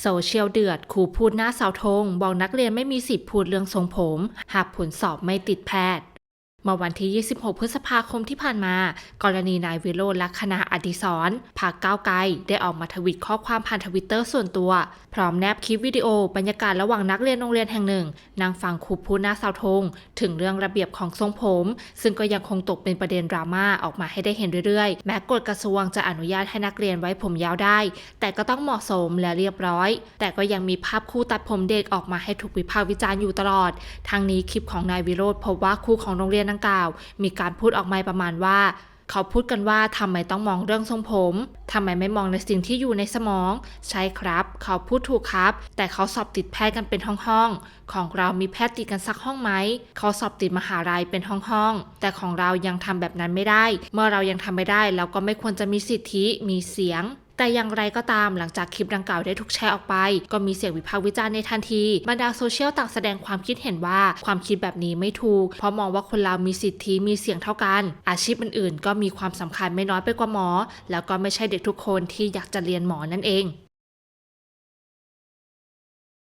โซเชียลเดือดครูพูดหน้าเสาธงบอกนักเรียนไม่มีสิทธิ์พูดเรื่องทรงผม หากผลสอบไม่ติดแพทย์ เมื่อวันที่ 26 พฤษภาคมที่ผ่านมา กรณีนายวิโรจน์ลักษณะอดิศรพรรคก้าวไกล ได้ออกมาทวิตข้อความผ่านทวิตเตอร์ส่วนตัว พร้อมแนบคลิปวิดีโอบรรยากาศระหว่างนักเรียนโรงเรียนแห่งหนึ่งนั่งฟังครูพูดหน้าเสาธง ถึงเรื่องระเบียบของทรงผม ซึ่งก็ยังคงตกเป็นประเด็นดราม่าออกมาให้ได้เห็นเรื่อยๆ แม้กฎกระทรวงจะอนุญาตให้นักเรียนไว้ผมยาวได้ แต่ก็ต้องเหมาะสมและเรียบร้อย แต่ก็ยังมีภาพคู่ตัดผมเด็กออกมาให้ถูกวิพากษ์วิจารณ์อยู่ตลอดทางนี้คลิปของนายวิโรธพบว่าครูของโรงเรียนดังกล่าว มีการพูดออกมาประมาณว่า เขาพูดกันว่าทำไมต้องมองเรื่องทรงผมทำไมไม่มองในสิ่งที่อยู่ในสมอง ใช่ครับ เขาพูดถูกครับ แต่เขาสอบติดแพทย์กันเป็นห้องๆของเรามีแพทย์ติดกันสักห้องไหม เขาสอบติดมหาลัยเป็นห้องๆแต่ของเรายังทำแบบนั้นไม่ได้ เมื่อเรายังทำไม่ได้เราก็ไม่ควรจะมีสิทธิมีเสียง แต่อย่างไรก็ตามหลังจากคลิปดังกล่าวได้ถูกแชร์ออกไป ก็มีเสียงวิพากษ์วิจารณ์ในทันทีบรรดาโซเชียลต่างแสดงความคิดเห็นว่าความคิดแบบนี้ไม่ถูก เพราะมองว่าคนเรามีสิทธิมีเสียงเท่ากัน อาชีพอื่นๆ ก็มีความสำคัญไม่น้อยไปกว่าหมอ แล้วก็ไม่ใช่เด็กทุกคนที่อยากจะเรียนหมอนั่นเอง